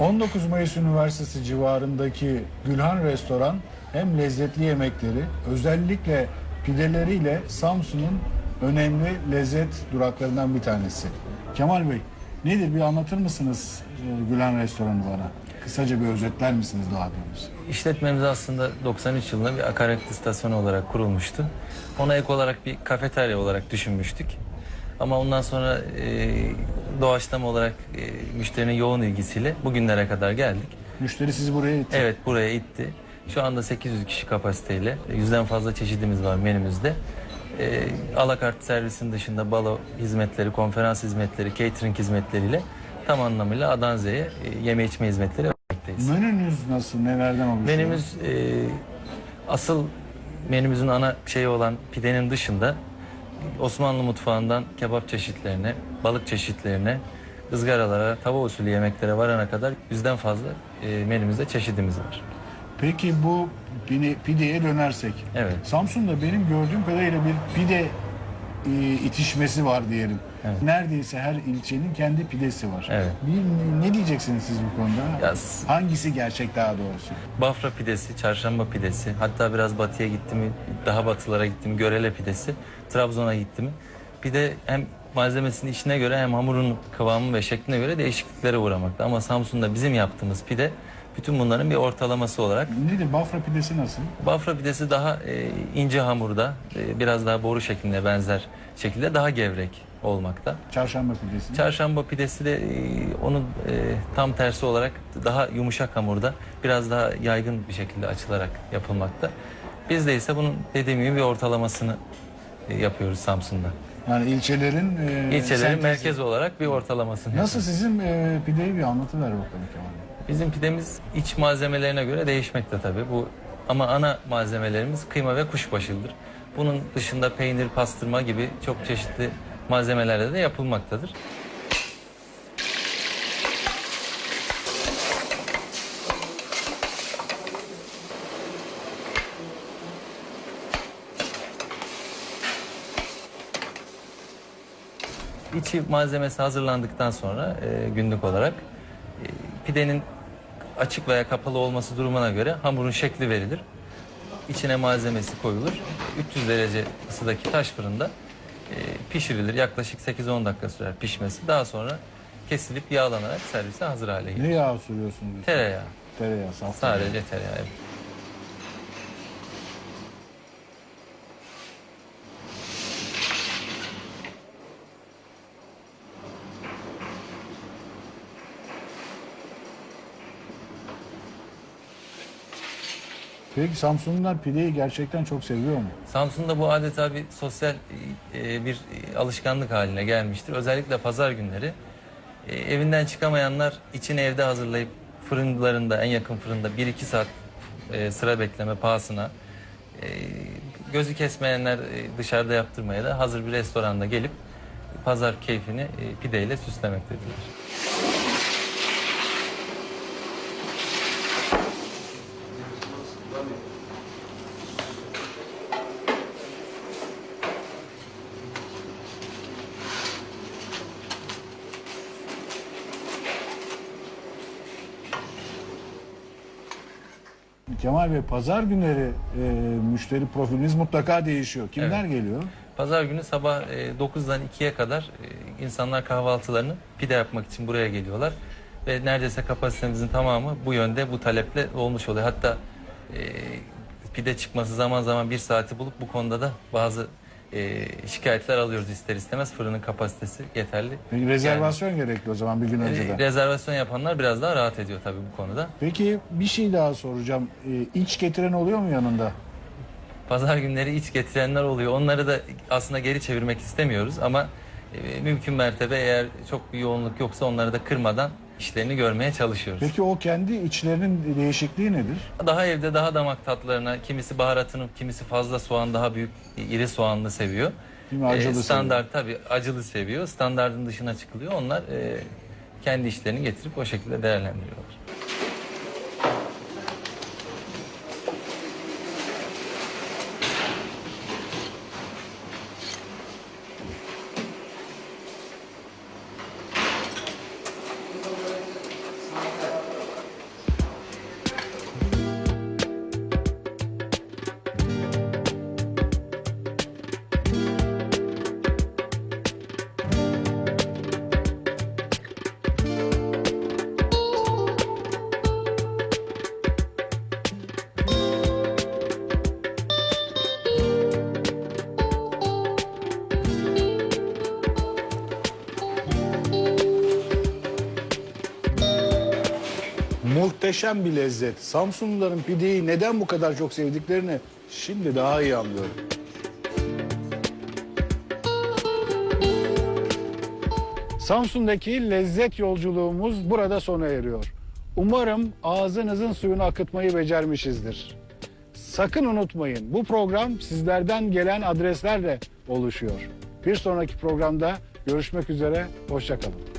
19 Mayıs Üniversitesi civarındaki Gülhan Restoran hem lezzetli yemekleri özellikle pideleriyle Samsun'un önemli lezzet duraklarından bir tanesi. Kemal Bey nedir bir anlatır mısınız e, Gülhan Restoranı bana? Kısaca bir özetler misiniz daha doğrusu? İşletmemiz aslında 93 yılında bir akaryakıt istasyonu olarak kurulmuştu. Ona ek olarak bir kafeterya olarak düşünmüştük. Ama ondan sonra e, doğaçlama olarak e, müşterinin yoğun ilgisiyle bugünlere kadar geldik. Müşteri sizi buraya itti. Evet buraya itti. Şu anda 800 kişi kapasiteyle e, yüzden fazla çeşidimiz var menümüzde. E, alakart servisin dışında balo hizmetleri, konferans hizmetleri, catering hizmetleriyle tam anlamıyla A'dan Z'ye e, yeme içme hizmetleri vermekteyiz. Menünüz nasıl? Nelerden oluşuyor? Menümüz e, asıl menümüzün ana şeyi olan pidenin dışında Osmanlı mutfağından kebap çeşitlerine, balık çeşitlerine, ızgaralara, tava usulü yemeklere varana kadar yüzden fazla e, menümüzde çeşidimiz var. Peki bu pide- pideye dönersek. Evet. Samsun'da benim gördüğüm kadarıyla bir pide e, itişmesi var diyelim. Evet. Neredeyse her ilçenin kendi pidesi var. Evet. Bir, ne diyeceksiniz siz bu konuda? Ya, Hangisi gerçek daha doğrusu? Bafra pidesi, çarşamba pidesi, hatta biraz batıya gitti mi, daha batılara gitti mi, Görele pidesi, Trabzon'a gitti mi. Pide hem malzemesinin içine göre hem hamurun kıvamı ve şekline göre değişikliklere uğramakta. Ama Samsun'da bizim yaptığımız pide bütün bunların bir ortalaması olarak Nedir? Bafra pidesi nasıl? Bafra pidesi daha e, ince hamurda, e, biraz daha boru şekline benzer şekilde daha gevrek olmakta. Çarşamba pidesi. Çarşamba pidesi de e, onun e, tam tersi olarak daha yumuşak hamurda, biraz daha yaygın bir şekilde açılarak yapılmakta. Bizde ise bunun dediğim gibi bir ortalamasını e, yapıyoruz Samsun'da. yani ilçelerin e, İlçelerin sentezi. merkezi olarak bir ortalamasını Nasıl yapıyoruz. sizin e, pideyi bir anlatıver bakalım Kemal Bey. Bizim pidemiz iç malzemelerine göre değişmekte tabii. Bu ama ana malzemelerimiz kıyma ve kuşbaşıdır. Bunun dışında peynir, pastırma gibi çok çeşitli malzemelerle de yapılmaktadır. İçi malzemesi hazırlandıktan sonra e, günlük olarak e, pidenin açık veya kapalı olması durumuna göre hamurun şekli verilir. İçine malzemesi koyulur. 300 derece ısıdaki taş fırında pişirilir. Yaklaşık 8-10 dakika sürer pişmesi. Daha sonra kesilip yağlanarak servise hazır hale gelir. Ne yağ sürüyorsunuz? Tereyağı. Tereyağı, saf Sadece tereyağı. evet. Peki Samsunlular pideyi gerçekten çok seviyor mu? Samsun'da bu adeta bir sosyal e, bir e, alışkanlık haline gelmiştir. Özellikle pazar günleri e, evinden çıkamayanlar içini evde hazırlayıp fırınlarında en yakın fırında 1-2 saat e, sıra bekleme pahasına e, gözü kesmeyenler e, dışarıda yaptırmaya da hazır bir restoranda gelip pazar keyfini e, pideyle süslemektedirler. Kemal Bey pazar günleri e, müşteri profiliniz mutlaka değişiyor. Kimler geliyor? Pazar günü sabah e, 9'dan 2'ye kadar e, insanlar kahvaltılarını pide yapmak için buraya geliyorlar. Ve neredeyse kapasitemizin tamamı bu yönde bu taleple olmuş oluyor. Hatta e, pide çıkması zaman zaman bir saati bulup bu konuda da bazı e, şikayetler alıyoruz ister istemez. Fırının kapasitesi yeterli. Peki rezervasyon gerekli o zaman bir gün Yani, önceden. e, rezervasyon yapanlar biraz daha rahat ediyor tabii bu konuda. Peki bir şey daha soracağım. E, iç getiren oluyor mu yanında? Pazar günleri iç getirenler oluyor. Onları da aslında geri çevirmek istemiyoruz ama e, mümkün mertebe eğer çok bir yoğunluk yoksa onları da kırmadan işlerini görmeye çalışıyoruz. Peki o kendi içlerinin değişikliği nedir? Daha evde daha damak tatlarına kimisi baharatını kimisi fazla soğan daha büyük iri soğanlı seviyor. Kimi acılı Ee, standart tabii acılı seviyor. Standardın dışına çıkılıyor. Onlar e, kendi işlerini getirip o şekilde değerlendiriyorlar. Muhteşem bir lezzet. Samsunluların pideyi neden bu kadar çok sevdiklerini şimdi daha iyi anlıyorum. Samsun'daki lezzet yolculuğumuz burada sona eriyor. Umarım ağzınızın suyunu akıtmayı becermişizdir. Sakın unutmayın bu program sizlerden gelen adreslerle oluşuyor. Bir sonraki programda görüşmek üzere, hoşçakalın.